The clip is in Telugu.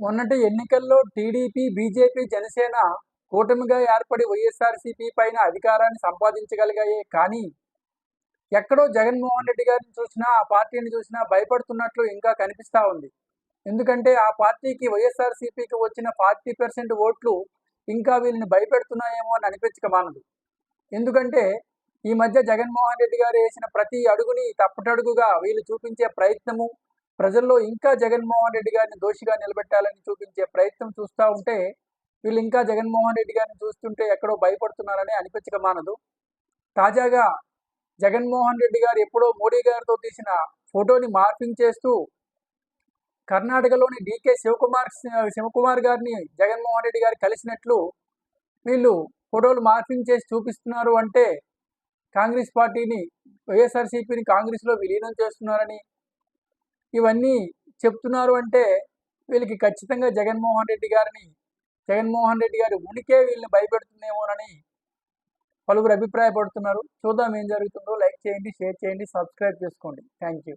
మొన్నటి ఎన్నికల్లో టీడీపీ బీజేపీ జనసేన కూటమిగా ఏర్పడి వైఎస్ఆర్సీపీ పైన అధికారాన్ని సంపాదించగలిగాయే. కానీ ఎక్కడో జగన్మోహన్ రెడ్డి గారిని చూసినా ఆ పార్టీని చూసినా భయపడుతున్నట్లు ఇంకా కనిపిస్తూ ఉంది. ఎందుకంటే ఆ పార్టీకి వైఎస్ఆర్సీపీకి వచ్చిన ఫార్టీ పర్సెంట్ ఓట్లు ఇంకా వీళ్ళని భయపెడుతున్నాయేమో అని అనిపించక మానదు. ఎందుకంటే ఈ మధ్య జగన్మోహన్ రెడ్డి గారు వేసిన ప్రతి అడుగుని తప్పటడుగుగా వీళ్ళు చూపించే ప్రయత్నము ప్రజల్లో ఇంకా జగన్మోహన్ రెడ్డి గారిని దోషిగా నిలబెట్టాలని చూపించే ప్రయత్నం చూస్తూ ఉంటే వీళ్ళు ఇంకా జగన్మోహన్ రెడ్డి గారిని చూస్తుంటే ఎక్కడో భయపడుతున్నారని అనిపించక మానదు. తాజాగా జగన్మోహన్ రెడ్డి గారు ఎప్పుడో మోడీ గారితో తీసిన ఫోటోని మార్పింగ్ చేస్తూ కర్ణాటకలోని డికే శివకుమార్ శివకుమార్ గారిని జగన్మోహన్ రెడ్డి గారు కలిసినట్లు వీళ్ళు ఫోటోలు మార్పింగ్ చేసి చూపిస్తున్నారు అంటే కాంగ్రెస్ పార్టీని వైఎస్ఆర్సీపీని కాంగ్రెస్లో విలీనం చేస్తున్నారని ఇవన్నీ చెప్తున్నారు అంటే వీళ్ళకి ఖచ్చితంగా జగన్మోహన్ రెడ్డి గారిని జగన్మోహన్ రెడ్డి గారి ఉనికే వీళ్ళని భయపెడుతుందేమోనని పలువురు అభిప్రాయపడుతున్నారు. చూద్దాం ఏం జరుగుతుందో. లైక్ చేయండి షేర్ చేయండి సబ్స్క్రైబ్ చేసుకోండి. Thank you.